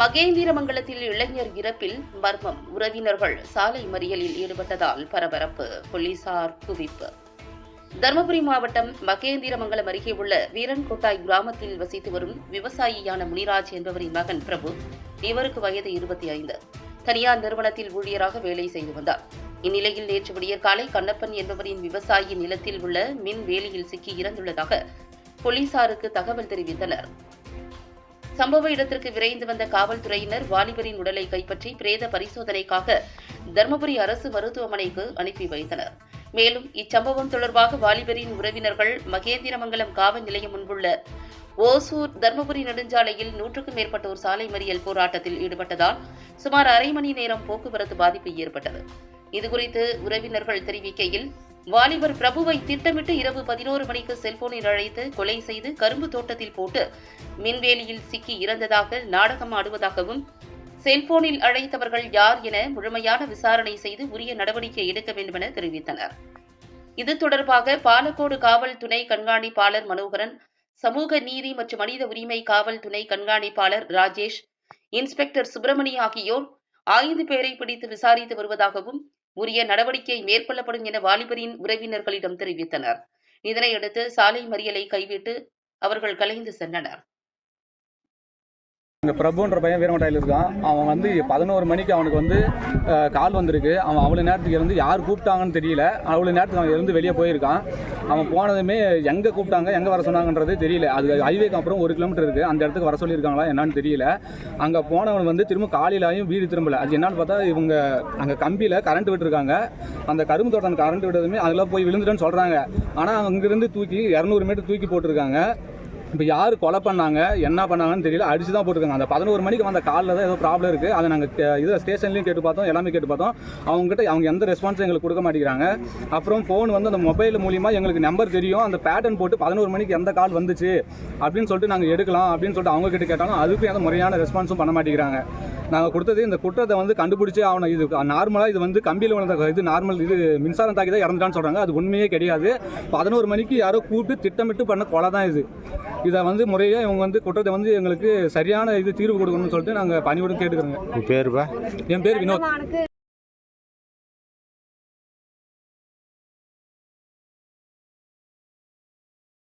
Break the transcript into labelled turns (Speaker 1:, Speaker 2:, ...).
Speaker 1: மகேந்திரமங்கலத்தில் இளைஞர் இறப்பில் மர்மம். உறவினர்கள் சாலை மறியலில் ஈடுபட்டதால் பரபரப்பு. போலீசார் குவிப்பு. தருமபுரி மாவட்டம் மகேந்திரமங்கலம் அருகே உள்ள வீரன்கோட்டாய் கிராமத்தில் வசித்து வரும் விவசாயியான முனிராஜ் என்பவரின் மகன் பிரபு இவருக்கு வயது இருபத்தி ஐந்து தனியார் நிறுவனத்தில் ஊழியராக வேலை செய்து வந்தார். இந்நிலையில் நேற்று விடியற் காலை கண்ணப்பன் என்பவரின் விவசாயி நிலத்தில் உள்ள மின் வேலியில் சிக்கி இறந்துள்ளதாக போலீசாருக்கு தகவல் தெரிவித்தனர். சம்பவ இடத்திற்கு விரைந்து வந்த காவல்துறையினர் வாலிபரின் உடலை கைப்பற்றி பிரேத பரிசோதனைக்காக தருமபுரி அரசு மருத்துவமனைக்கு அனுப்பி வைத்தனர். மேலும் இச்சம்பவம் தொடர்பாக வாலிபரின் உறவினர்கள் மகேந்திரமங்கலம் காவல் நிலையம் முன்புள்ள ஓசூர் தர்மபுரி நெடுஞ்சாலையில் நூற்றுக்கும் மேற்பட்டோர் சாலை மறியல் போராட்டத்தில் ஈடுபட்டதால் சுமார் அரை மணி நேரம் போக்குவரத்து பாதிப்பு ஏற்பட்டது. இதுகுறித்து உறவினர்கள் தெரிவிக்கையில் வாலிபர் பிரபுவை திட்டமிட்டு இரவு பதினோரு மணிக்கு செல்போனில் அழைத்து கொலை செய்து கரும்பு தோட்டத்தில் போட்டு மின்வேலியில் சிக்கி இறந்ததாக நாடகம் ஆடுவதாகவும் செல்போனில் அழைத்தவர்கள் யார் என முழுமையான விசாரணை செய்து உரிய நடவடிக்கை எடுக்க வேண்டும் என தெரிவித்தனர். இது தொடர்பாக பாலக்கோடு காவல் துணை கண்காணிப்பாளர் மனோகரன் சமூக நீதி மற்றும் மனித உரிமை காவல் துணை கண்காணிப்பாளர் ராஜேஷ் இன்ஸ்பெக்டர் சுப்பிரமணி ஆகியோர் ஐந்து பேரை பிடித்து விசாரித்து வருவதாகவும் உரிய நடவடிக்கை மேற்கொள்ளப்படும் என வாலிபரின் உறவினர்களிடம் தெரிவித்தனர். இதனையடுத்து சாலை மறியலை கைவிட்டு அவர்கள் கலைந்து சென்றனர்.
Speaker 2: இங்கே பிரபுன்ற பையன் வீரமட்டாயில் இருக்கான். அவன் வந்து பதினோரு மணிக்கு அவனுக்கு வந்து கால் வந்திருக்கு. அவன் அவ்வளோ நேரத்துக்கு இருந்து யார் கூப்பிட்டாங்கன்னு தெரியல. அவ்வளோ நேரத்துக்கு அவன் இருந்து வெளியே போயிருக்கான். அவன் போனதுமே எங்கே கூப்பிட்டாங்க எங்கே வர சொன்னாங்கன்றது தெரியல. அது ஹைவேக்கு அப்புறம் ஒரு கிலோமீட்டர் இருக்குது அந்த இடத்துக்கு வர சொல்லியிருக்காங்களா என்னன்னு தெரியல. அங்கே போனவன் வந்து திரும்ப காலையிலாயும் வீடு திரும்பலை. அது என்னன்னு பார்த்தா இவங்க அங்கே கம்பியில் கரண்ட் விட்டுருக்காங்க. அந்த கரும்பு தோட்டம் கரண்ட் விட்டதுமே அதில் போய் விழுந்துட்டேன்னு சொல்கிறாங்க ஆனால் அங்கேருந்து தூக்கி இரநூறு மீட்டர் தூக்கி போட்டிருக்காங்க. இப்போ யார் கொலை பண்ணாங்க என்ன பண்ணாங்கன்னு தெரியல. அடிச்சு தான் போட்டுருக்காங்க. அந்த பதினோரு மணிக்கு வந்த காலில் தான் ஏதோ ப்ராப்ளம் இருக்குது அதை நாங்கள் இதில் ஸ்டேஷன்லேயும் கேட்டு பார்த்தோம் எல்லாமே கேட்டு பார்த்தோம். அவங்ககிட்ட அவங்க எந்த ரெஸ்பான்ஸும் எங்களுக்கு கொடுக்க மாட்டேங்கிறாங்க. அப்புறம் ஃபோன் வந்து அந்த மொபைல் மூலிமா எங்களுக்கு நம்பர் தெரியும். அந்த பேட்டர்ன் போட்டு பதினோரு மணிக்கு எந்த கால் வந்துச்சு? அப்படின்னு சொல்லிட்டு நாங்கள் எடுக்கலாம் அப்படின்னு சொல்லிட்டு அவங்க கிட்ட கேட்டாலும் அதுக்கும் எந்த முறையான ரெஸ்பான்ஸும் பண்ண மாட்டேங்கிறாங்க. நாங்கள் கொடுத்தது இந்த குற்றத்தை வந்து கண்டுபிடிச்சே ஆகணும். இது நார்மலாக இது வந்து கம்பியில் விழுந்த இது நார்மல் இது மின்சாரம் தாக்கி தான் இறந்துட்டான்னு சொல்கிறாங்க அது உண்மையே கிடையாது. பதினோரு மணிக்கு யாரோ கூப்பிட்டு திட்டமிட்டு பண்ண கொலை தான் இது. இதை வந்து முறையாக இவங்க வந்து குற்றத்தை வந்து எங்களுக்கு சரியான இது தீர்வு கொடுக்கணும்னு சொல்லிட்டு நாங்கள் பணிவுடன் கேட்டுக்கிறோங்க.
Speaker 3: பேருப்பா
Speaker 2: என் பேர் வினோத்.